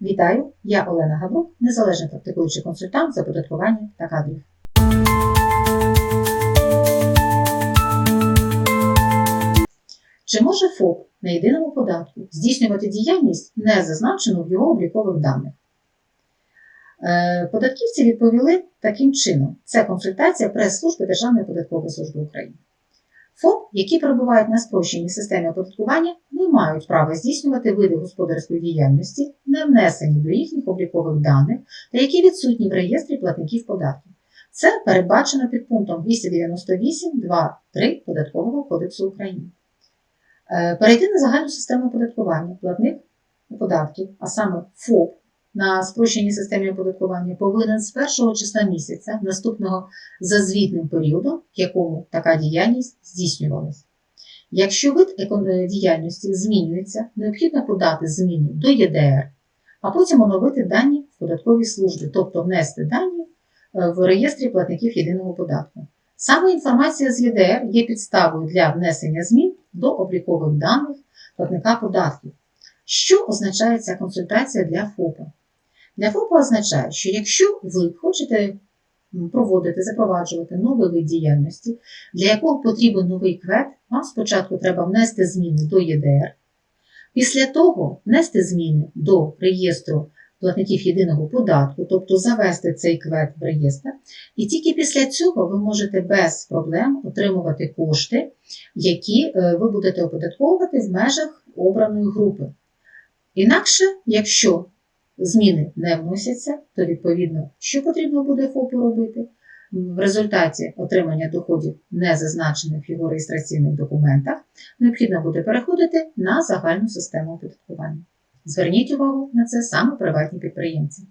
Вітаю! Я Олена Габрук, незалежний практикуючий консультант з оподаткування та кадрів. Чи може ФОП на єдиному податку здійснювати діяльність, не зазначену в його облікових даних? Е, Податківці відповіли таким чином: це консультація прес-служби Державної податкової служби України. ФОП, які перебувають на спрощеній системі оподаткування, не мають права здійснювати види господарської діяльності, не внесені до їхніх облікових даних та які відсутні в реєстрі платників податків. Це передбачено під пунктом 298.2.3 Податкового кодексу України. Е, Перейти на загальну систему оподаткування платник податків, а саме ФОП на спрощеній системі оподаткування повинен з першого числа місяця наступного за звітним періодом, в якому така діяльність здійснювалася. Якщо вид е, діяльності змінюється, необхідно подати зміни до ЄДР, а потім оновити дані в податковій службі, тобто внести дані е, в реєстрі платників єдиного податку. Саме інформація з ЄДР є підставою для внесення змін до облікових даних платника податків. Що означає ця консультація для ФОПа? Для ФОПа означає, що якщо ви хочете проводити, запроваджувати новий вид діяльності, для якого потрібен новий квет, вам спочатку треба внести зміни до ЄДР. Після того внести зміни до реєстру платників єдиного податку, тобто завести цей квет в реєстр. І тільки після цього ви можете без проблем отримувати кошти, які е, ви будете оподатковувати в межах обраної групи. Інакше, якщо зміни не вносяться, то відповідно, що потрібно буде ФОПу робити? В результаті отримання доходів, не зазначених в його реєстраційних документах, необхідно буде переходити на загальну систему оподаткування. Зверніть увагу на це саме приватні підприємці.